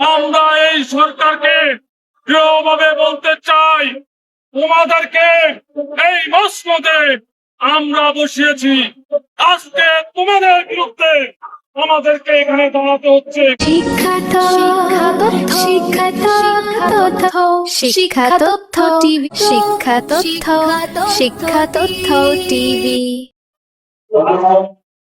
আমরা এই সরকারকে দৃঢ়ভাবে বলতে চাই, তোমাদেরকে এই মসমতে আমরা বসিয়েছি। আজকে তোমাদের বিরুদ্ধে আমাদেরকে এখানে দাঁড়াতে হচ্ছে। শিক্ষা তথ্য টিভি শিক্ষা তথ্য শিক্ষা তথ্য টিভি।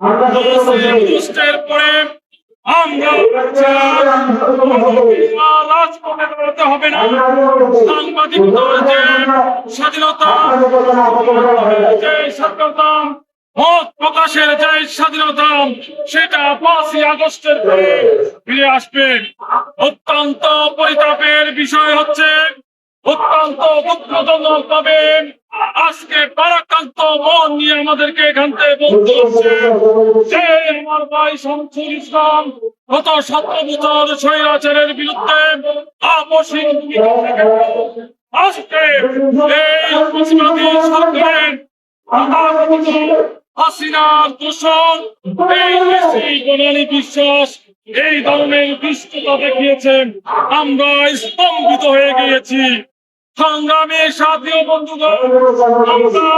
রক্ত দিয়েছেন। সেই সংগ্রামে আগস্টের পরে আমরা রাজপথে দাঁড়াতে হবে না সাংবাদিকতার যে স্বাধীনতা যে স্বাধীনতা মত প্রকাশের যে স্বাধীনতা সেটা পাঁচই আগস্টের পরে ফিরে আসবে অত্যন্ত পরিতাপের বিষয় হচ্ছে অত্যন্ত দুঃখজনক ভাবে আজকে পারাক্রান্ত মন নিয়ে আমাদেরকে এখান থেকে বলতে হচ্ছে যে, আমার ভাই শামসুল ইসলাম গত সতেরো বছর স্বৈরাচারের বিরুদ্ধে আজকে এই সরকারের হাসিনার দূষণ, এই বিশ্বাস, এই ধরনের দুষ্টতা দেখিয়েছেন। আমরা স্তম্ভিত হয়ে গিয়েছি। সংগ্রামী সাথী ও বন্ধুগণ আমরা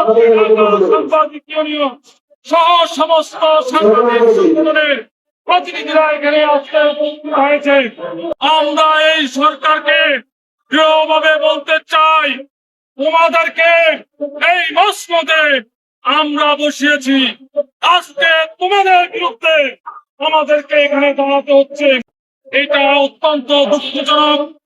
সহ সমস্ত সাংবাদিক সংগঠনের প্রতিনিধিরা এখানে আজকে উপস্থিত হয়েছে। আমরা এই সরকারকে দৃঢ়ভাবে বলতে চাই, তোমাদেরকে এই মসমতে আমরা বসিয়েছি। আজকে তোমাদের বিরুদ্ধে আমাদেরকে এখানে দাঁড়াতে হচ্ছে। এটা অত্যন্ত দুঃখজনক।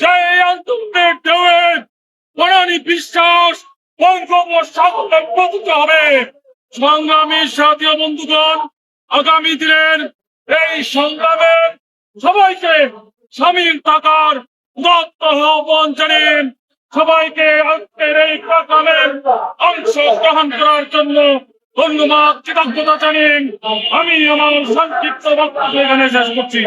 যে আন্দোলনের ঢেউয়ে বনানী বিশ্বাস, বঙ্গোপসাগরে পতিত হবে। সংগ্রামী সাথী ও বন্ধুগণ, আগামী দিনের এই সংগ্রামে সবাইকে সামিল থাকার উদাত্ত আহ্বান জানিয়ে সবাইকে আজকের এই প্রোগ্রামে অংশ গ্রহণ করার জন্য ধন্যবাদ কৃতজ্ঞতা জানিয়ে আমি আমার সংক্ষিপ্ত বক্তব্য এখানে শেষ করছি।